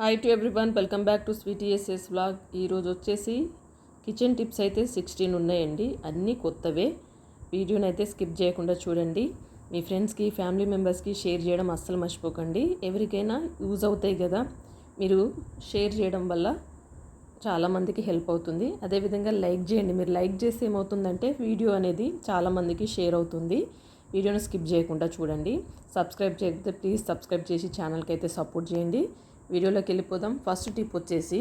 Hi to everyone welcome back to sweety S S vlog ఈరోజు వచ్చేసి kitchen tips అయితే sixteen ఉన్నాయండి. అన్నీ కొత్తవే. వీడియోని అయితే స్కిప్ చేయకుండా చూడండి. మీ ఫ్రెండ్స్కి ఫ్యామిలీ మెంబర్స్కి షేర్ చేయడం అస్సలు మర్చిపోకండి. ఎవరికైనా యూజ్ అవుతాయి కదా. మీరు షేర్ చేయడం వల్ల చాలామందికి హెల్ప్ అవుతుంది. అదేవిధంగా లైక్ చేయండి. మీరు లైక్ చేస్తే ఏమవుతుందంటే వీడియో అనేది చాలామందికి షేర్ అవుతుంది. వీడియోని స్కిప్ చేయకుండా చూడండి. సబ్స్క్రైబ్ చేయకపోతే ప్లీజ్ సబ్స్క్రైబ్ చేసి ఛానల్కి అయితే సపోర్ట్ చేయండి. వీడియోలోకి వెళ్ళిపోదాం ఫస్ట్ టిప్ వచ్చేసి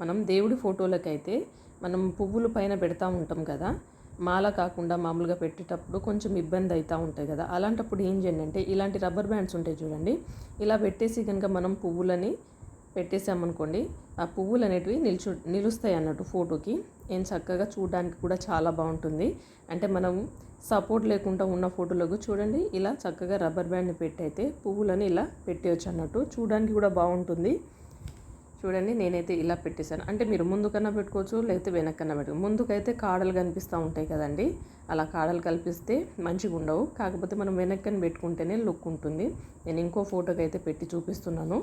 మనం దేవుడి ఫోటోలకైతే మనం పువ్వులు పైన పెడతా ఉంటాం కదా. మాల కాకుండా మామూలుగా పెట్టేటప్పుడు కొంచెం ఇబ్బంది అవుతూ ఉంటాయి కదా. అలాంటప్పుడు ఏం చేయండి అంటే ఇలాంటి రబ్బర్ బ్యాండ్స్ ఉంటాయి చూడండి. ఇలా పెట్టేసి కనుక మనం పువ్వులని పెట్టేసామనుకోండి ఆ పువ్వులు అనేటివి నిల్చు నిలుస్తాయి అన్నట్టు ఫోటోకి. ఏం చక్కగా చూడడానికి కూడా చాలా బాగుంటుంది. అంటే మనం సపోర్ట్ లేకుండా ఉన్న ఫోటోలకు చూడండి. ఇలా చక్కగా రబ్బర్ బ్యాండ్ని పెట్టయితే పువ్వులని ఇలా పెట్టేయచ్చు అన్నట్టు. చూడడానికి కూడా బాగుంటుంది. చూడండి నేనైతే ఇలా పెట్టేశాను. అంటే మీరు ముందుకన్నా పెట్టుకోవచ్చు లేకపోతే వెనక్కన్నా పెట్టుకో. ముందుకైతే కాడలు కనిపిస్తూ ఉంటాయి కదండి. అలా కాడలు కల్పిస్తే మంచిగా ఉండవు. కాకపోతే మనం వెనక్కని పెట్టుకుంటేనే లుక్ ఉంటుంది. నేను ఇంకో ఫోటోకి అయితే పెట్టి చూపిస్తున్నాను.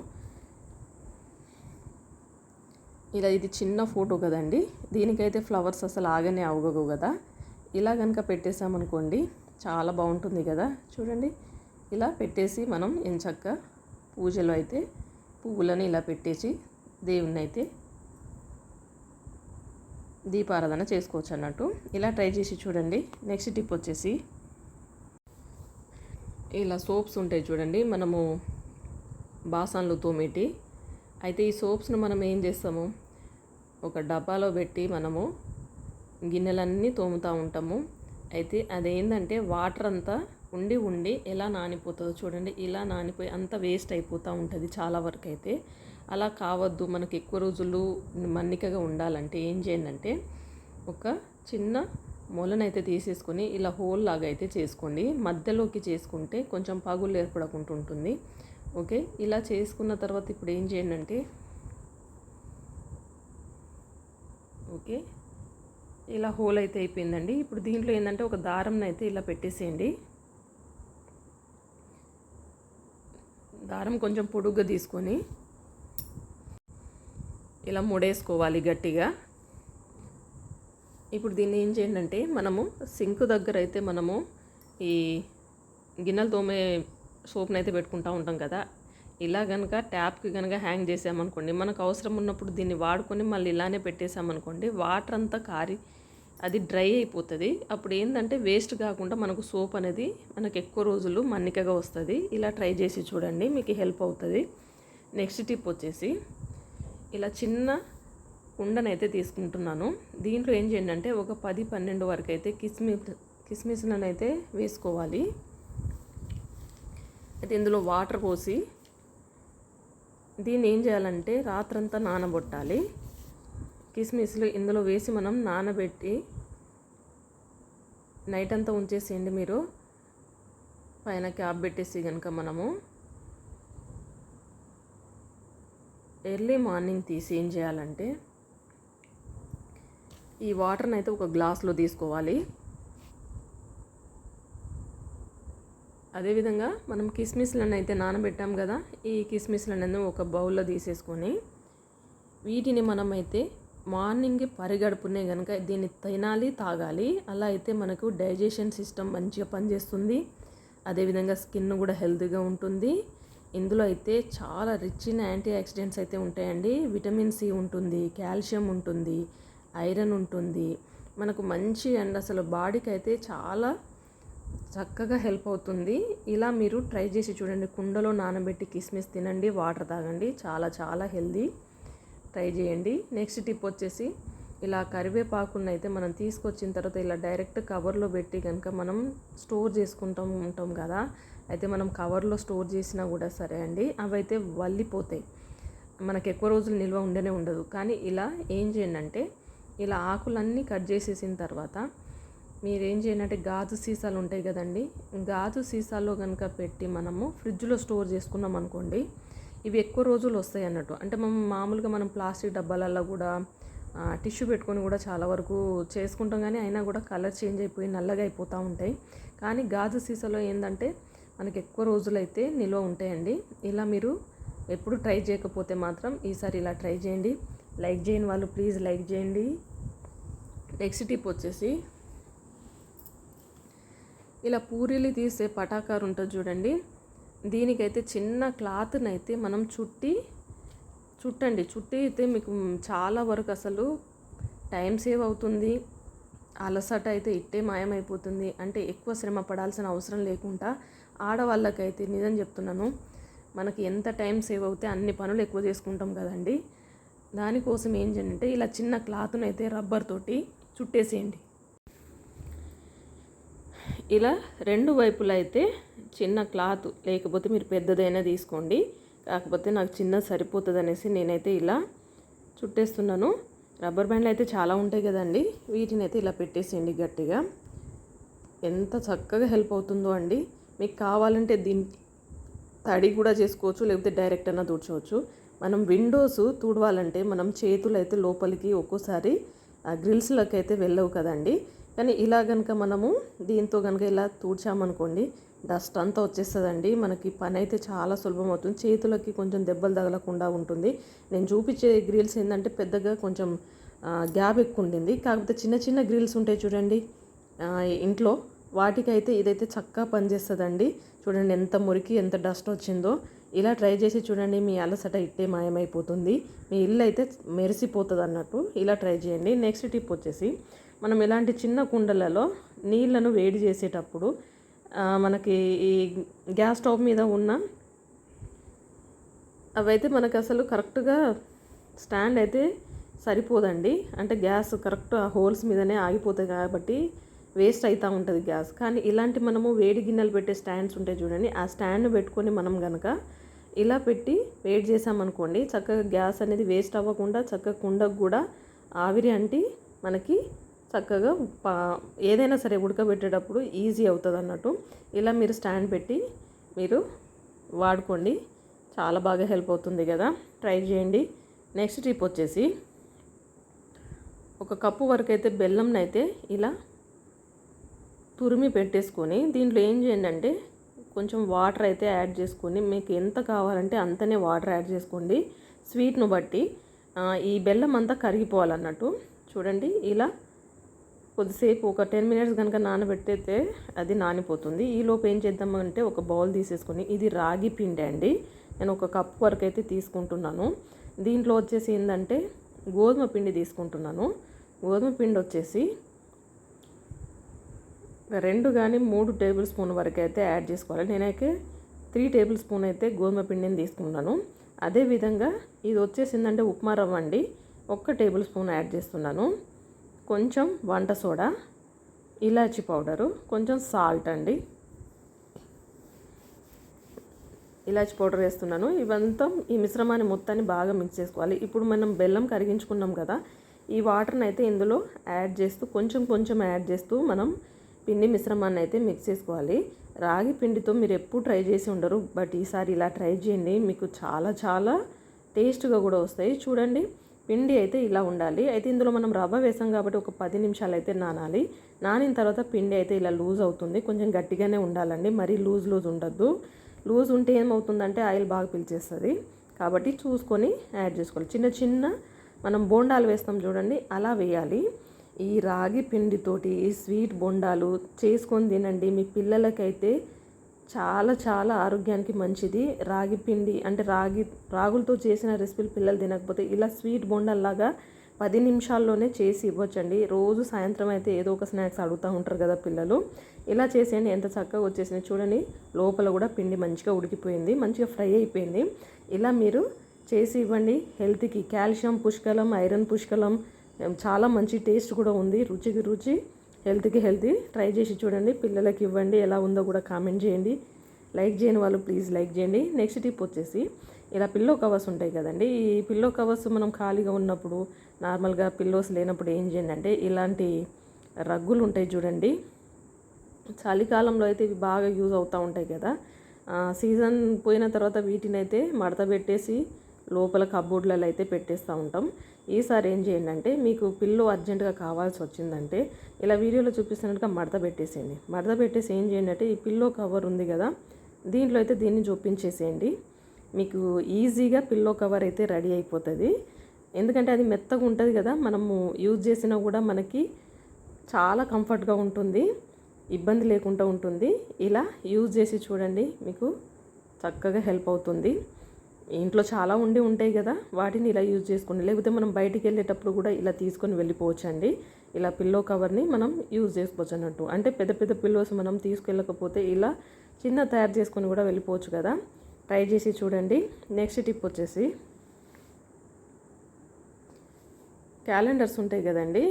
ఇలా ఇది చిన్న ఫోటో కదండి. దీనికైతే ఫ్లవర్స్ అసలు ఆగనే అవగవు కదా. ఇలా కనుక పెట్టేసామనుకోండి చాలా బాగుంటుంది కదా. చూడండి ఇలా పెట్టేసి మనం ఎంచక్క పూజలో అయితే పువ్వులని ఇలా పెట్టేసి దేవుణ్ణి అయితే దీపారాధన చేసుకోవచ్చు అన్నట్టు. ఇలా ట్రై చేసి చూడండి. నెక్స్ట్ టిప్ వచ్చేసి ఇలా సోప్స్ ఉంటాయి చూడండి మనము బాసన్లు తోమేటి. అయితే ఈ సోప్స్ను మనం ఏం చేస్తాము? ఒక డబ్బాలో పెట్టి మనము గిన్నెలన్నీ తోముతూ ఉంటాము. అయితే అదేంటంటే వాటర్ అంతా ఉండి ఉండి ఎలా నానిపోతుందో చూడండి. ఇలా నానిపోయి అంత వేస్ట్ అయిపోతూ ఉంటుంది చాలా వరకు అయితే అలా కావద్దు. మనకు ఎక్కువ రోజులు మన్నికగా ఉండాలంటే ఏం చేయండి అంటే ఒక చిన్న మొలనైతే తీసేసుకొని ఇలా హోల్ లాగా అయితే చేసుకోండి. మధ్యలోకి చేసుకుంటే కొంచెం పగులు ఏర్పడకుండా ఉంటుంది. ఓకే? ఇలా చేసుకున్న తర్వాత ఇప్పుడు ఏం చేయండి అంటే ఓకే? ఇలా హోల్ అయితే అయిపోయిందండి. ఇప్పుడు దీంట్లో ఏంటంటే ఒక దారంని అయితే ఇలా పెట్టేసేయండి. దారం కొంచెం పొడుగ్గా తీసుకొని ఇలా ముడేసుకోవాలి గట్టిగా. ఇప్పుడు దీన్ని ఏం చేయండి అంటే మనము సింక్ దగ్గర అయితే మనము ఈ గిన్నెలు తోమే సోప్ని అయితే పెట్టుకుంటూ ఉంటాం కదా. ఇలా కనుక ట్యాప్కి కనుక హ్యాంగ్ చేసామనుకోండి మనకు అవసరం ఉన్నప్పుడు దీన్ని వాడుకొని మళ్ళీ ఇలానే పెట్టేసామనుకోండి వాటర్ అంతా కారి అది డ్రై అయిపోతుంది. అప్పుడు ఏంటంటే వేస్ట్ కాకుండా మనకు సోప్ అనేది మనకు ఎక్కువ రోజులు మన్నికగా వస్తుంది. ఇలా ట్రై చేసి చూడండి మీకు హెల్ప్ అవుతుంది. నెక్స్ట్ టిప్ వచ్చేసి ఇలా చిన్న కుండనైతే తీసుకుంటున్నాను. దీంట్లో ఏం చేయండి అంటే ఒక పది పన్నెండు వరకు అయితే కిస్మిస్ కిస్మిస్లను అయితే వేసుకోవాలి. అయితే ఇందులో వాటర్ పోసి దీన్ని ఏం చేయాలంటే రాత్రంతా నానబొట్టాలి. కిస్మిస్లు ఇందులో వేసి మనం నానబెట్టి నైట్ అంతా ఉంచేసేయండి మీరు. పైన క్యాప్ పెట్టేసి కనుక మనము ఎర్లీ మార్నింగ్ తీసి ఏం చేయాలంటే ఈ వాటర్ని అయితే ఒక గ్లాస్లో తీసుకోవాలి. అదేవిధంగా మనం కిస్మిస్లను అయితే నానబెట్టాం కదా ఈ కిస్మిస్లను ఒక బౌల్లో తీసేసుకొని వీటిని మనమైతే మార్నింగ్ పరిగడుపునే కనుక దీన్ని తినాలి తాగాలి. అలా అయితే మనకు డైజెషన్ సిస్టమ్ మంచిగా పనిచేస్తుంది. అదేవిధంగా స్కిన్ కూడా హెల్తీగా ఉంటుంది. ఇందులో అయితే చాలా రిచ్ ఇన్ యాంటీ ఆక్సిడెంట్స్ అయితే ఉంటాయండి. విటమిన్ సి ఉంటుంది కాల్షియం ఉంటుంది ఐరన్ ఉంటుంది. మనకు మంచి అండ్ అసలు బాడీకి అయితే చాలా చక్కగా హెల్ప్ అవుతుంది. ఇలా మీరు ట్రై చేసి చూడండి. కుండలో నానబెట్టి కిస్మిస్ తినండి వాటర్ తాగండి. చాలా చాలా హెల్దీ ట్రై చేయండి. నెక్స్ట్ టిప్ వచ్చేసి ఇలా కరివేపాకుని అయితే మనం తీసుకొచ్చిన తర్వాత ఇలా డైరెక్ట్ కవర్లో పెట్టి కనుక మనం స్టోర్ చేసుకుంటాం ఉంటాం కదా అయితే మనం కవర్లో స్టోర్ చేసినా కూడా సరే అండి అవి అయితే వల్లిపోతాయి. మనకు ఎక్కువ రోజులు నిల్వ ఉండనే ఉండదు. కానీ ఇలా ఏం చేయండి అంటే ఇలా ఆకులన్నీ కట్ చేసేసిన తర్వాత మీరు ఏం చేయాలంటే గాజు సీసాలు ఉంటాయి కదండి గాజు సీసాలో కనుక పెట్టి మనము ఫ్రిడ్జ్లో స్టోర్ చేసుకున్నాం అనుకోండి ఇవి ఎక్కువ రోజులు వస్తాయి అన్నట్టు. అంటే మనం మామూలుగా మనం ప్లాస్టిక్ డబ్బాలలో కూడా టిష్యూ పెట్టుకొని కూడా చాలా వరకు చేసుకుంటాం కానీ అయినా కూడా కలర్ చేంజ్ అయిపోయి నల్లగా అయిపోతూ ఉంటాయి. కానీ గాజు సీసాలో ఏంటంటే మనకి ఎక్కువ రోజులైతే నిల్వ ఉంటాయండి. ఇలా మీరు ఎప్పుడు ట్రై చేయకపోతే మాత్రం ఈసారి ఇలా ట్రై చేయండి. లైక్ చేయని వాళ్ళు ప్లీజ్ లైక్ చేయండి. నెక్స్ట్ టిప్ వచ్చేసి ఇలా పూరీలు తీసే పటాకారు ఉంటుంది చూడండి. దీనికైతే చిన్న క్లాత్ని అయితే మనం చుట్టి చుట్టండి. చుట్టి అయితే మీకు చాలా వరకు అసలు టైం సేవ్ అవుతుంది. అలసట అయితే ఇట్టే మాయమైపోతుంది. అంటే ఎక్కువ శ్రమ పడాల్సిన అవసరం లేకుండా ఆడవాళ్ళకైతే నిజం చెప్తున్నాను. మనకి ఎంత టైం సేవ్ అవుతే అన్ని పనులు ఎక్కువ చేసుకుంటాం కదండి. దానికోసం ఏం చేయండి అంటే ఇలా చిన్న క్లాత్ను అయితే రబ్బర్ తోటి చుట్టేసేయండి. ఇలా రెండు వైపులు అయితే చిన్న క్లాత్ లేకపోతే మీరు పెద్దదైనా తీసుకోండి. కాకపోతే నాకు చిన్న సరిపోతుంది అనేసి నేనైతే ఇలా చుట్టేస్తున్నాను. రబ్బర్ బ్యాండ్లు అయితే చాలా ఉంటాయి కదండి. వీటిని అయితే ఇలా పెట్టేసేయండి గట్టిగా. ఎంత చక్కగా హెల్ప్ అవుతుందో అండి. మీకు కావాలంటే దీని తడి కూడా చేసుకోవచ్చు లేకపోతే డైరెక్ట్ అన్న తుడచవచ్చు. మనం విండోస్ తుడవాలంటే మనం చేతులు అయితే లోపలికి ఒక్కోసారి గ్రిల్స్లోకి అయితే వెళ్ళవు కదండి. కానీ ఇలా కనుక మనము దీంతో కనుక ఇలా తూడ్చామనుకోండి డస్ట్ అంతా వచ్చేస్తుందండి. మనకి పని అయితే చాలా సులభం అవుతుంది చేతులకి కొంచెం దెబ్బలు తగలకుండా ఉంటుంది. నేను చూపించే గ్రిల్స్ ఏంటంటే పెద్దగా కొంచెం గ్యాప్ ఎక్కువ ఉండింది కాకపోతే చిన్న చిన్న గ్రిల్స్ ఉంటాయి చూడండి. ఇంట్లో వాటికైతే ఇదైతే చక్కగా పనిచేస్తుందండి. చూడండి ఎంత మురికి ఎంత డస్ట్ వచ్చిందో. ఇలా ట్రై చేసి చూడండి మీ అలసట ఇట్టే మాయమైపోతుంది. మీ ఇల్లు అయితే మెరిసిపోతుంది అన్నట్టు ఇలా ట్రై చేయండి. నెక్స్ట్ టిప్ వచ్చేసి మనం ఇలాంటి చిన్న కుండలలో నీళ్ళను వేడి చేసేటప్పుడు మనకి ఈ గ్యాస్ స్టవ్ మీద ఉన్న అవైతే మనకు అసలు కరెక్ట్గా స్టాండ్ అయితే సరిపోదండి. అంటే గ్యాస్ కరెక్ట్ ఆ హోల్స్ మీదనే ఆగిపోతుంది కాబట్టి వేస్ట్ అవుతూ ఉంటుంది గ్యాస్. కానీ ఇలాంటి మనము వేడి గిన్నెలు పెట్టే స్టాండ్స్ ఉంటాయి చూడండి ఆ స్టాండ్ పెట్టుకొని మనం కనుక ఇలా పెట్టి వేడి చేసామనుకోండి చక్కగా గ్యాస్ అనేది వేస్ట్ అవ్వకుండా చక్కగా కుండకు కూడా ఆవిరి అంటి మనకి చక్కగా పా ఏదైనా సరే ఉడకబెట్టేటప్పుడు ఈజీ అవుతుంది అన్నట్టు. ఇలా మీరు స్టాండ్ పెట్టి మీరు వాడుకోండి. చాలా బాగా హెల్ప్ అవుతుంది కదా. ట్రై చేయండి. నెక్స్ట్ టిప్ వచ్చేసి ఒక కప్పు వరకు అయితే బెల్లంనైతే అయితే ఇలా తురిమి పెట్టేసుకొని దీంట్లో ఏం చేయండి అంటే కొంచెం వాటర్ అయితే యాడ్ చేసుకొని మీకు ఎంత కావాలంటే అంతనే వాటర్ యాడ్ చేసుకోండి. స్వీట్ను బట్టి ఈ బెల్లం అంతా కరిగిపోవాలన్నట్టు. చూడండి ఇలా కొద్దిసేపు ఒక టెన్ మినిట్స్ కనుక నానబెట్టేస్తే అది నానిపోతుంది. ఈలోపు ఏం చేద్దామంటే ఒక బౌల్ తీసేసుకుని ఇది రాగి పిండి అండి. నేను ఒక కప్ వరకు అయితే తీసుకుంటున్నాను. దీంట్లో వచ్చేసి ఏంటంటే గోధుమ పిండి తీసుకుంటున్నాను. గోధుమ పిండి వచ్చేసి రెండు కానీ మూడు టేబుల్ స్పూన్ వరకు అయితే యాడ్ చేసుకోవాలి. నేనైతే త్రీ టేబుల్ స్పూన్ అయితే గోధుమ పిండిని తీసుకున్నాను. అదేవిధంగా ఇది వచ్చేసిందంటే ఉప్మా రవ్వ అండి. ఒక్క టేబుల్ స్పూన్ యాడ్ చేస్తున్నాను. కొంచెం వంట సోడా ఇలాచి పౌడరు కొంచెం సాల్ట్ అండి. ఇలాచి పౌడర్ వేస్తున్నాను. ఇవంతా ఈ మిశ్రమాన్ని మొత్తాన్ని బాగా మిక్స్ చేసుకోవాలి. ఇప్పుడు మనం బెల్లం కరిగించుకున్నాం కదా ఈ వాటర్ని అయితే ఇందులో యాడ్ చేస్తూ కొంచెం కొంచెం యాడ్ చేస్తూ మనం పిండి మిశ్రమాన్ని అయితే మిక్స్ చేసుకోవాలి. రాగి పిండితో మీరు ఎప్పుడు ట్రై చేసి ఉండరు బట్ ఈసారి ఇలా ట్రై చేయండి. మీకు చాలా చాలా టేస్ట్గా కూడా వస్తాయి. చూడండి పిండి అయితే ఇలా ఉండాలి. అయితే ఇందులో మనం రవ్వ వేసాం కాబట్టి ఒక పది నిమిషాలు అయితే నానాలి. నానిన తర్వాత పిండి అయితే ఇలా లూజ్ అవుతుంది. కొంచెం గట్టిగానే ఉండాలండి. మరీ లూజ్ లూజ్ ఉండద్దు. లూజ్ ఉంటే ఏమవుతుందంటే ఆయిల్ బాగా పిలిచేస్తుంది. కాబట్టి చూసుకొని యాడ్ చేసుకోవాలి. చిన్న చిన్న మనం బోండాలు వేస్తాం చూడండి అలా వేయాలి. ఈ రాగి పిండితోటి ఈ స్వీట్ బొండాలు చేసుకొని తినండి. మీ పిల్లలకైతే చాలా చాలా ఆరోగ్యానికి మంచిది. రాగి పిండి అంటే రాగి రాగులతో చేసిన రెసిపీలు పిల్లలు తినకపోతే ఇలా స్వీట్ బొండల్లాగా పది నిమిషాల్లోనే చేసి ఇవ్వచ్చండి. రోజు సాయంత్రం అయితే ఏదో ఒక స్నాక్స్ అడుగుతూ ఉంటారు కదా పిల్లలు. ఇలా చేసేయండి. ఎంత చక్కగా వచ్చేసింది చూడండి. లోపల కూడా పిండి మంచిగా ఉడికిపోయింది. మంచిగా ఫ్రై అయిపోయింది. ఇలా మీరు చేసి ఇవ్వండి. హెల్త్కి. కాల్షియం పుష్కలం ఐరన్ పుష్కలం చాలా మంచి టేస్ట్ కూడా ఉంది. రుచికి రుచి హెల్త్కి హెల్తీ. ట్రై చేసి చూడండి. పిల్లలకి ఇవ్వండి. ఎలా ఉందో కూడా కామెంట్ చేయండి. లైక్ చేయని వాళ్ళు ప్లీజ్ లైక్ చేయండి. నెక్స్ట్ టిప్ వచ్చేసి ఇలా పిల్లో కవర్స్ ఉంటాయి కదండి. ఈ పిల్లో కవర్స్ మనం ఖాళీగా ఉన్నప్పుడు నార్మల్గా పిల్లోస్ లేనప్పుడు ఏం చేయండి అంటే ఇలాంటి రగ్గులు ఉంటాయి చూడండి. చలికాలంలో అయితే ఇవి బాగా యూజ్ అవుతూ ఉంటాయి కదా. సీజన్ పోయిన తర్వాత వీటిని అయితే మడత పెట్టేసి లోపల కబోర్డ్లలో అయితే పెట్టేస్తూ ఉంటాం. ఈసారి ఏం చేయండి అంటే మీకు పిల్లు అర్జెంటుగా కావాల్సి వచ్చిందంటే ఇలా వీడియోలో చూపిస్తున్నట్టుగా మడత పెట్టేసేయండి. మడత పెట్టేసి ఏం చేయండి అంటే ఈ పిల్లో కవర్ ఉంది కదా దీంట్లో అయితే దీన్ని చూపించేసేయండి మీకు ఈజీగా పిల్లో కవర్ అయితే రెడీ అయిపోతుంది. ఎందుకంటే అది మెత్తగా ఉంటుంది కదా మనము యూజ్ చేసినా కూడా మనకి చాలా కంఫర్ట్గా ఉంటుంది ఇబ్బంది లేకుండా ఉంటుంది. ఇలా యూజ్ చేసి చూడండి మీకు చక్కగా హెల్ప్ అవుతుంది. ఇంట్లో చాలా ఉండి ఉంటాయి కదా వాటిని ఇలా యూజ్ చేసుకోండి. లేకపోతే మనం బయటికి వెళ్ళేటప్పుడు కూడా ఇలా తీసుకొని వెళ్ళిపోవచ్చు అండి ఇలా పిల్లో కవర్ని మనం యూజ్ చేసుకోవచ్చు అన్నట్టు. అంటే పెద్ద పెద్ద పిల్లోస్ మనం తీసుకెళ్ళకపోతే ఇలా చిన్న తయారు చేసుకొని కూడా వెళ్ళిపోవచ్చు కదా. ట్రై చేసి చూడండి. నెక్స్ట్ టిప్ వచ్చేసి క్యాలెండర్స్ ఉంటాయి కదండి.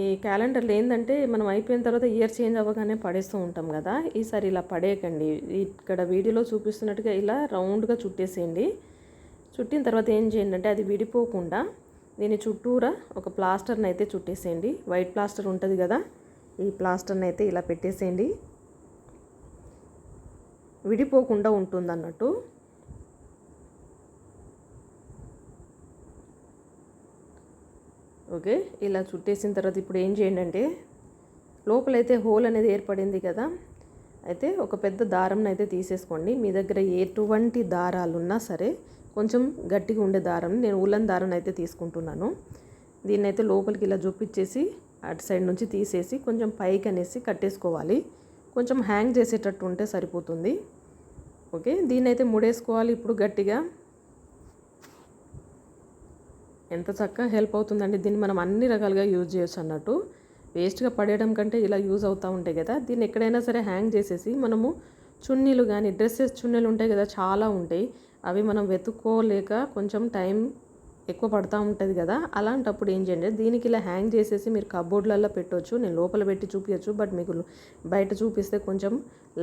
ఈ క్యాలెండర్లు ఏంటంటే మనం అయిపోయిన తర్వాత ఇయర్ చేంజ్ అవ్వగానే పడేస్తూ ఉంటాం కదా. ఈసారి ఇలా పడేయకండి. ఇక్కడ వీడియోలో చూపిస్తున్నట్టుగా ఇలా రౌండ్గా చుట్టేసేయండి. చుట్టిన తర్వాత ఏం చేయండి అంటే అది విడిపోకుండా దీని చుట్టూరా ఒక ప్లాస్టర్ని అయితే చుట్టేసేయండి. వైట్ ప్లాస్టర్ ఉంటుంది కదా ఈ ప్లాస్టర్ని అయితే ఇలా పెట్టేసేయండి. విడిపోకుండా ఉంటుంది అన్నట్టు. ఓకే ఇలా చుట్టేసిన తర్వాత ఇప్పుడు ఏం చేయండి అంటే లోపలైతే హోల్ అనేది ఏర్పడింది కదా అయితే ఒక పెద్ద దారంని అయితే తీసేసుకోండి. మీ దగ్గర ఎటువంటి దారాలు ఉన్నా సరే కొంచెం గట్టిగా ఉండే దారం నేను ఉల్లన్ దారం అయితే తీసుకుంటున్నాను. దీన్ని అయితే లోపలికి ఇలా చూపించేసి అటు సైడ్ నుంచి తీసేసి కొంచెం పైకి అనేసి కట్టేసుకోవాలి. కొంచెం హ్యాంగ్ చేసేటట్టు ఉంటే సరిపోతుంది. ఓకే దీన్ని అయితే ముడేసుకోవాలి ఇప్పుడు గట్టిగా. ఎంత చక్కగా హెల్ప్ అవుతుందండి. దీన్ని మనం అన్ని రకాలుగా యూజ్ చేయొచ్చు అన్నట్టు. వేస్ట్గా పడేయడం కంటే ఇలా యూజ్ అవుతూ ఉంటాయి కదా దీన్ని ఎక్కడైనా సరే హ్యాంగ్ చేసేసి మనము చున్నీలు కానీ డ్రెస్సెస్ చున్నీలు ఉంటాయి కదా చాలా ఉంటాయి. అవి మనం వెతుక్కోలేక కొంచెం టైం ఎక్కువ పడుతూ ఉంటుంది కదా. అలాంటప్పుడు ఏం చేయండి దీనికి ఇలా హ్యాంగ్ చేసేసి మీరు కబోర్డ్లలో పెట్టవచ్చు నేను లోపల పెట్టి చూపించచ్చు బట్ మీకు బయట చూపిస్తే కొంచెం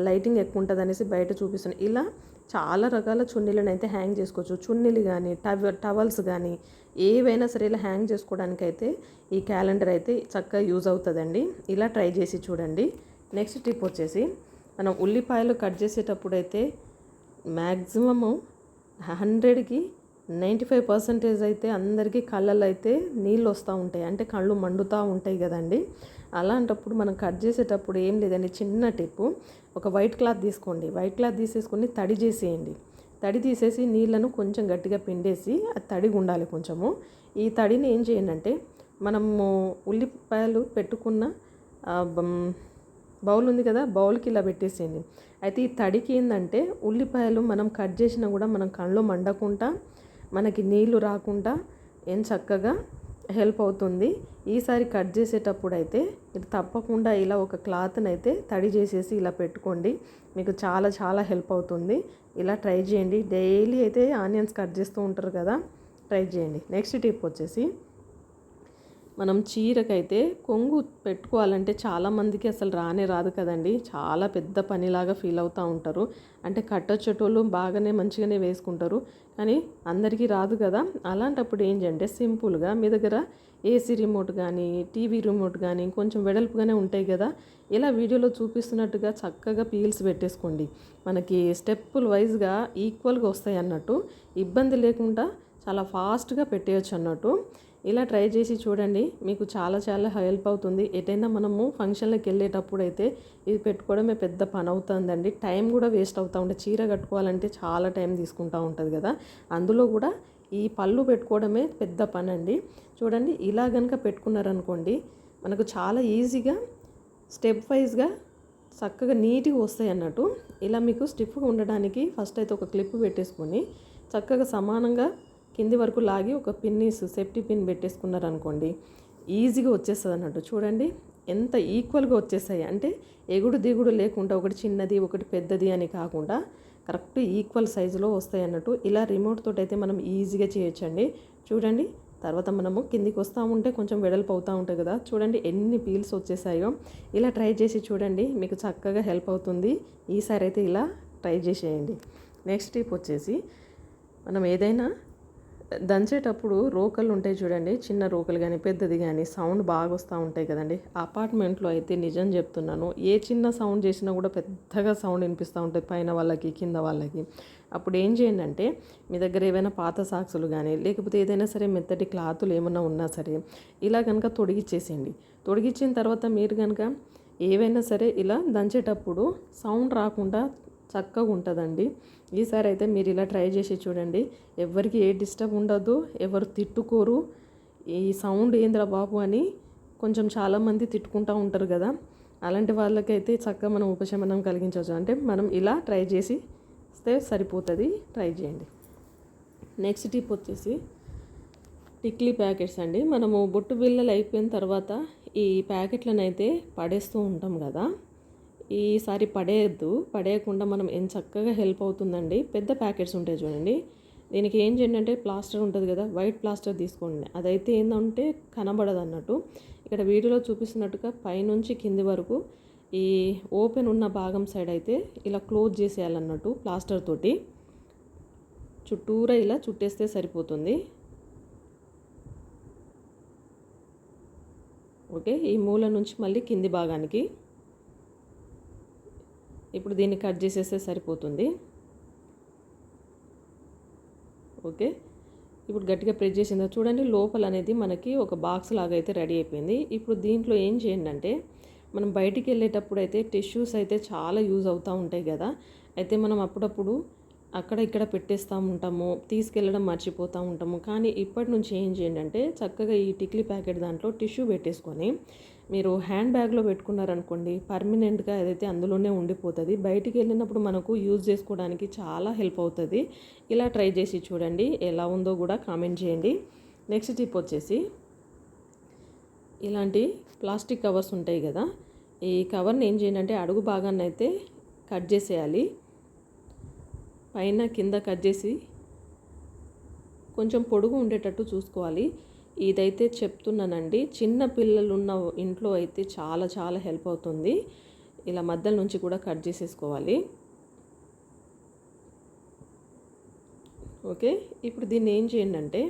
లైటింగ్ ఎక్కువ ఉంటుంది అనేసి బయట చూపిస్తాను. ఇలా చాలా రకాల చున్నీలను అయితే హ్యాంగ్ చేసుకోవచ్చు. చున్నీలు కానీ టవ టవల్స్ కానీ ఏవైనా సరే ఇలా హ్యాంగ్ చేసుకోవడానికి అయితే ఈ క్యాలెండర్ అయితే చక్కగా యూజ్ అవుతుందండి. ఇలా ట్రై చేసి చూడండి. నెక్స్ట్ టిప్ వచ్చేసి మనం ఉల్లిపాయలు కట్ చేసేటప్పుడు అయితే మ్యాక్సిమము హండ్రెడ్కి నైంటీ ఫైవ్ పర్సెంటేజ్ అయితే అందరికీ కళ్ళల్లో అయితే నీళ్ళు వస్తూ ఉంటాయి. అంటే కళ్ళు మండుతూ ఉంటాయి కదండి. అలాంటప్పుడు మనం కట్ చేసేటప్పుడు ఏం లేదండి. చిన్న టిప్పు. ఒక వైట్ క్లాత్ తీసుకోండి. వైట్ క్లాత్ తీసేసుకొని తడి చేసేయండి. తడి తీసేసి నీళ్ళను కొంచెం గట్టిగా పిండేసి అది తడిగా ఉండాలి కొంచెము. ఈ తడిని ఏం చేయండి అంటే మనము ఉల్లిపాయలు పెట్టుకున్న బౌల్ ఉంది కదా బౌల్కి ఇలా పెట్టేసేయండి. అయితే ఈ తడికి ఏంటంటే ఉల్లిపాయలు మనం కట్ చేసినా కూడా మనం కళ్ళు మండకుండా మనకి నీళ్ళు రాకుండా ఏం చక్కగా హెల్ప్ అవుతుంది. ఈసారి కట్ చేసేటప్పుడు అయితే ఇది తప్పకుండా ఇలా ఒక క్లాత్ని అయితే తడి చేసేసి ఇలా పెట్టుకోండి. మీకు చాలా చాలా హెల్ప్ అవుతుంది. ఇలా ట్రై చేయండి. డైలీ అయితే ఆనియన్స్ కట్ చేస్తూ ఉంటారు కదా ట్రై చేయండి. నెక్స్ట్ టిప్ వచ్చేసి మనం చీరకైతే కొంగు పెట్టుకోవాలంటే చాలామందికి అసలు రానే రాదు కదండి. చాలా పెద్ద పనిలాగా ఫీల్ అవుతూ ఉంటారు. అంటే కట్టొచ్చేటోళ్ళు బాగానే మంచిగానే వేసుకుంటారు. కానీ అందరికీ రాదు కదా. అలాంటప్పుడు ఏంటంటే సింపుల్గా మీ దగ్గర ఏసీ రిమోట్ కానీ టీవీ రిమోట్ కానీ కొంచెం వెడల్పుగానే ఉంటాయి కదా. ఇలా వీడియోలో చూపిస్తున్నట్టుగా చక్కగా పీల్స్ పెట్టేసుకోండి. మనకి స్టెప్పులు వైజ్గా ఈక్వల్గా వస్తాయి అన్నట్టు. ఇబ్బంది లేకుండా చాలా ఫాస్ట్గా పెట్టేయచ్చు అన్నట్టు. ఇలా ట్రై చేసి చూడండి. మీకు చాలా చాలా హెల్ప్ అవుతుంది. ఎటైనా మనము ఫంక్షన్లకు వెళ్ళేటప్పుడు అయితే ఇది పెట్టుకోవడమే పెద్ద పని అవుతుందండి. టైం కూడా వేస్ట్ అవుతూ ఉంటుంది. చీర కట్టుకోవాలంటే చాలా టైం తీసుకుంటూ ఉంటుంది కదా. అందులో కూడా ఈ పళ్ళు పెట్టుకోవడమే పెద్ద పని అండి చూడండి ఇలా కనుక పెట్టుకున్నారనుకోండి మనకు చాలా ఈజీగా స్టెప్ వైజ్గా చక్కగా నీట్గా వస్తాయి అన్నట్టు. ఇలా మీకు స్టిఫ్గా ఉండడానికి ఫస్ట్ అయితే ఒక క్లిప్ పెట్టేసుకొని చక్కగా సమానంగా కింది వరకు లాగి ఒక పిన్నీస్ సేఫ్టీ పిన్ పెట్టేసుకున్నారనుకోండి ఈజీగా వచ్చేస్తుంది అన్నట్టు చూడండి ఎంత ఈక్వల్గా వచ్చేసాయి. అంటే ఎగుడు దిగుడు లేకుండా ఒకటి చిన్నది ఒకటి పెద్దది అని కాకుండా కరెక్ట్ ఈక్వల్ సైజులో వస్తాయి అన్నట్టు ఇలా రిమోట్ తోటి అయితే మనం ఈజీగా చేయొచ్చండి. చూడండి తర్వాత మనము కిందికి వస్తూ ఉంటే కొంచెం వెడల్పు అవుతూ ఉంటుంది కదా. చూడండి ఎన్ని పీల్స్ వచ్చేసాయో. ఇలా ట్రై చేసి చూడండి మీకు చక్కగా హెల్ప్ అవుతుంది. ఈసారి అయితే ఇలా ట్రై చేసేయండి. నెక్స్ట్ టిప్ వచ్చేసి మనం ఏదైనా దంచేటప్పుడు రోకలు ఉంటాయి చూడండి చిన్న రోకలు కానీ పెద్దది కానీ సౌండ్ బాగా వస్తూ ఉంటాయి కదండి. అపార్ట్మెంట్లో అయితే నిజం చెప్తున్నాను ఏ చిన్న సౌండ్ చేసినా కూడా పెద్దగా సౌండ్ వినిపిస్తూ ఉంటుంది పైన వాళ్ళకి కింద వాళ్ళకి. అప్పుడు ఏం చేయండి అంటే మీ దగ్గర ఏవైనా పాత సాక్సులు కానీ లేకపోతే ఏదైనా సరే మెత్తటి క్లాతులు ఏమన్నా ఉన్నా సరే ఇలా కనుక తొడిగిచ్చేసేయండి. తొడిగిచ్చిన తర్వాత మీరు కనుక ఏవైనా సరే ఇలా దంచేటప్పుడు సౌండ్ రాకుండా చక్కగా ఉంటుందండి. ఈసారి అయితే మీరు ఇలా ట్రై చేసి చూడండి. ఎవరికి ఏ డిస్టర్బ్ ఉండదు ఎవరు తిట్టుకోరు. ఈ సౌండ్ ఏంద్రా బాబు అని కొంచెం చాలామంది తిట్టుకుంటూ ఉంటారు కదా. అలాంటి వాళ్ళకైతే చక్కగా మనం ఉపశమనం కలిగించవచ్చు. అంటే మనం ఇలా ట్రై చేసి ఇస్తే సరిపోతుంది. ట్రై చేయండి. నెక్స్ట్ టిప్ వచ్చేసి టిక్లీ ప్యాకెట్స్ అండి. మనము బొట్టు బిల్లలు అయిపోయిన తర్వాత ఈ ప్యాకెట్లను అయితే పడేస్తూ ఉంటాం కదా. ఈసారి పడేయద్దు. పడేయకుండా మనం ఏం చక్కగా హెల్ప్ అవుతుందండి. పెద్ద ప్యాకెట్స్ ఉంటాయి చూడండి. దీనికి ఏం చేయండి అంటే ప్లాస్టర్ ఉంటుంది కదా వైట్ ప్లాస్టర్ తీసుకోండి. అదైతే ఏంటంటే కనబడదు అన్నట్టు ఇక్కడ వీడియోలో చూపిస్తున్నట్టుగా పైనుంచి కింది వరకు ఈ ఓపెన్ ఉన్న భాగం సైడ్ అయితే ఇలా క్లోజ్ చేసేయాలన్నట్టు ప్లాస్టర్ తోటి. చుట్టూరా ఇలా చుట్టేస్తే సరిపోతుంది. ఓకే ఈ మూల నుంచి మళ్ళీ కింది భాగానికి. ఇప్పుడు దీన్ని కట్ చేసేస్తే సరిపోతుంది. ఓకే. ఇప్పుడు గట్టిగా ప్రెస్ చేసిందా? చూడండి లోపల అనేది మనకి ఒక బాక్స్ లాగా అయితే రెడీ అయిపోయింది. ఇప్పుడు దీంట్లో ఏం చేయండి అంటే మనం బయటికి వెళ్ళేటప్పుడు అయితే టిష్యూస్ అయితే చాలా యూజ్ అవుతూ ఉంటాయి కదా. అయితే మనం అప్పుడప్పుడు అక్కడ ఇక్కడ పెట్టేస్తూ ఉంటాము తీసుకెళ్ళడం మర్చిపోతూ ఉంటాము. కానీ ఇప్పటి నుంచి ఏం చేయండి అంటే చక్కగా ఈ టిక్లీ ప్యాకెట్ దాంట్లో టిష్యూ పెట్టేసుకొని మీరు హ్యాండ్ బ్యాగ్లో పెట్టుకున్నారనుకోండి పర్మనెంట్గా ఏదైతే అందులోనే ఉండిపోతుంది బయటికి వెళ్ళినప్పుడు మనకు యూజ్ చేసుకోవడానికి చాలా హెల్ప్ అవుతుంది. ఇలా ట్రై చేసి చూడండి ఎలా ఉందో కూడా కామెంట్ చేయండి. నెక్స్ట్ టిప్ వచ్చేసి ఇలాంటి ప్లాస్టిక్ కవర్స్ ఉంటాయి కదా ఈ కవర్ని ఏం చేయండి అంటే అడుగు భాగాన్ని అయితే కట్ చేసేయాలి. పైన కింద కట్ చేసి కొంచెం పొడుగు ఉండేటట్టు చూసుకోవాలి. ఇదైతే చెప్తున్నానండి. చిన్న పిల్లలు ఉన్న ఇంట్లో అయితే చాలా చాలా హెల్ప్ అవుతుంది. ఇలా మధ్యలో నుంచి కూడా కట్ చేసేసుకోవాలి. ఓకే ఇప్పుడు దీన్ని ఏం చేయండి అంటే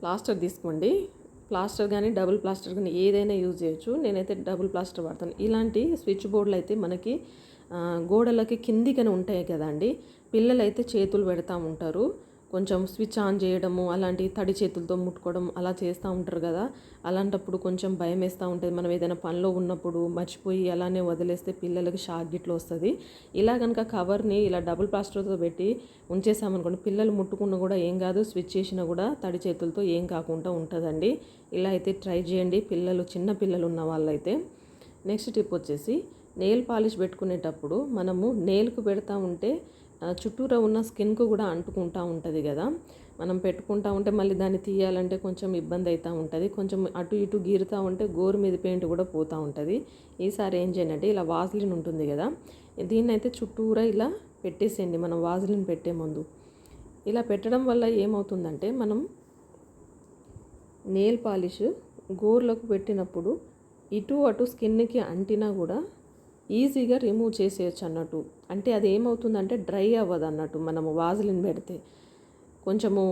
ప్లాస్టర్ తీసుకోండి. ప్లాస్టర్ కానీ డబుల్ ప్లాస్టర్ కానీ ఏదైనా యూజ్ చేయొచ్చు. నేనైతే డబుల్ ప్లాస్టర్ వాడతాను. ఇలాంటి స్విచ్ బోర్డులు అయితే మనకి గోడలకి కిందికని ఉంటాయి కదండి. పిల్లలైతే చేతులు పెడతా ఉంటారు. కొంచెం స్విచ్ ఆన్ చేయడము అలాంటి తడి చేతులతో ముట్టుకోవడం అలా చేస్తూ ఉంటారు కదా. అలాంటప్పుడు కొంచెం భయం వేస్తూ ఉంటుంది. మనం ఏదైనా పనిలో ఉన్నప్పుడు మర్చిపోయి అలానే వదిలేస్తే పిల్లలకి షాక్ గిట్లు వస్తుంది. ఇలా కనుక కవర్ని ఇలా డబుల్ ప్లాస్టర్తో పెట్టి ఉంచేసామనుకోండి పిల్లలు ముట్టుకున్న కూడా ఏం కాదు స్విచ్ చేసినా కూడా తడి చేతులతో ఏం కాకుండా ఉంటుందండి. ఇలా అయితే ట్రై చేయండి. పిల్లలు చిన్న పిల్లలు ఉన్న వాళ్ళైతే. నెక్స్ట్ టిప్ వచ్చేసి నెయిల్ పాలిష్ పెట్టుకునేటప్పుడు మనము నెయిల్కు పెడతా ఉంటే చుట్టూరా ఉన్న స్కిన్కు కూడా అంటుకుంటూ ఉంటుంది కదా. మనం పెట్టుకుంటా ఉంటే మళ్ళీ దాన్ని తీయాలంటే కొంచెం ఇబ్బంది అవుతూ ఉంటుంది. కొంచెం అటు ఇటు గీరుతూ ఉంటే గోరు మీద పెయింట్ కూడా పోతూ ఉంటుంది. ఈసారి ఏం చేయండి ఇలా వాజ్లిన్ ఉంటుంది కదా దీన్ని అయితే చుట్టూరా ఇలా పెట్టేసేయండి. మనం వాజ్లిన్ పెట్టే ముందు. ఇలా పెట్టడం వల్ల ఏమవుతుందంటే మనం నెయిల్ పాలిష్ గోర్లకు పెట్టినప్పుడు ఇటు అటు స్కిన్కి అంటినా కూడా ఈజీగా రిమూవ్ చేసేయచ్చు అన్నట్టు. అంటే అది ఏమవుతుందంటే డ్రై అవ్వదు అన్నట్టు మనము వాజలిన్ పెడితే. కొంచెము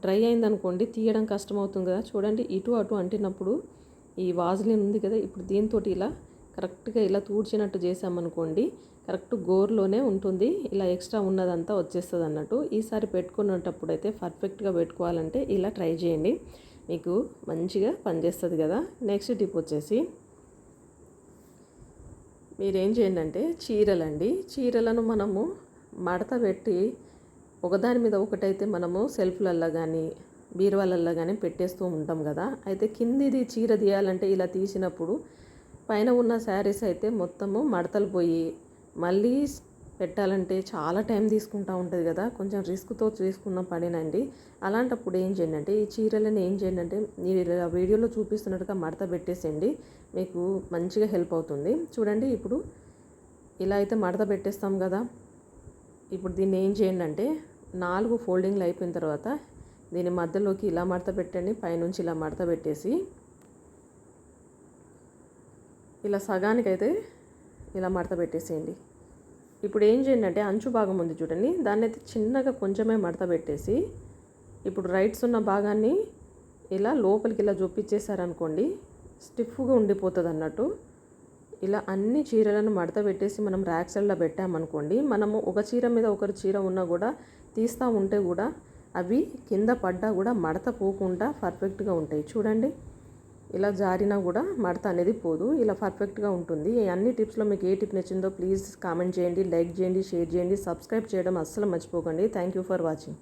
డ్రై అయిందనుకోండి తీయడం కష్టం అవుతుంది కదా. చూడండి ఇటు అటు అంటినప్పుడు ఈ వాజలిన్ ఉంది కదా ఇప్పుడు దీంతో ఇలా కరెక్ట్గా ఇలా తూడ్చినట్టు చేసామనుకోండి కరెక్ట్ గోర్లోనే ఉంటుంది. ఇలా ఎక్స్ట్రా ఉన్నదంతా వచ్చేస్తుంది అన్నట్టు ఈసారి పెట్టుకున్నప్పుడు అయితే పర్ఫెక్ట్గా పెట్టుకోవాలంటే ఇలా ట్రై చేయండి. మీకు మంచిగా పనిచేస్తుంది కదా. నెక్స్ట్ టిప్ వచ్చేసి మీరేం చేయండి అంటే చీరలండి. చీరలను మనము మడత పెట్టి ఒకదాని మీద ఒకటైతే మనము సెల్ఫ్లల్లో కానీ బీరువాలల్లో కానీ పెట్టేస్తూ ఉంటాం కదా. అయితే కిందిది చీర తీయాలంటే ఇలా తీసినప్పుడు పైన ఉన్న శారీస్ అయితే మొత్తము మడతలు పోయి మళ్ళీ పెట్టాలంటే చాలా టైం తీసుకుంటూ ఉంటుంది కదా. కొంచెం రిస్క్తో తీసుకున్న పడేనండి అలాంటప్పుడు ఏం చేయండి అంటే ఈ చీరలను ఏం చేయండి అంటే మీరు వీడియోలో చూపిస్తున్నట్టుగా మడత పెట్టేసేయండి. మీకు మంచిగా హెల్ప్ అవుతుంది. చూడండి ఇప్పుడు ఇలా అయితే మడత పెట్టేస్తాం కదా. ఇప్పుడు దీన్ని ఏం చేయండి అంటే నాలుగు ఫోల్డింగ్లు అయిపోయిన తర్వాత దీని మధ్యలోకి ఇలా మడత పెట్టండి పైనుంచి ఇలా మడత పెట్టేసి ఇలా సగానికైతే ఇలా మడత పెట్టేసేయండి. ఇప్పుడు ఏం చేయండి అంటే అంచు భాగం ఉంది చూడండి. దాన్ని అయితే చిన్నగా కొంచెమే మడత పెట్టేసి ఇప్పుడు రైట్స్ ఉన్న భాగాన్ని ఇలా లోపలికి ఇలా జొప్పించేసారనుకోండి స్టిఫ్గా ఉండిపోతుంది అన్నట్టు ఇలా అన్ని చీరలను మడత పెట్టేసి మనం ర్యాక్సల్లో పెట్టామనుకోండి మనము ఒక చీర మీద ఒకరి చీర ఉన్నా కూడా తీస్తూ ఉంటే కూడా అవి కింద పడ్డా కూడా మడత పోకుండా పర్ఫెక్ట్గా ఉంటాయి. చూడండి. ఇలా జారినా కూడా మడత అనేది పోదు. ఇలా పర్ఫెక్ట్గా ఉంటుంది. ఈ అన్ని టిప్స్లో మీకు ఏ టిప్ నచ్చిందో ప్లీజ్ కామెంట్ చేయండి లైక్ చేయండి షేర్ చేయండి సబ్స్క్రైబ్ చేయడం అస్సలు మర్చిపోకండి. Thank you for watching.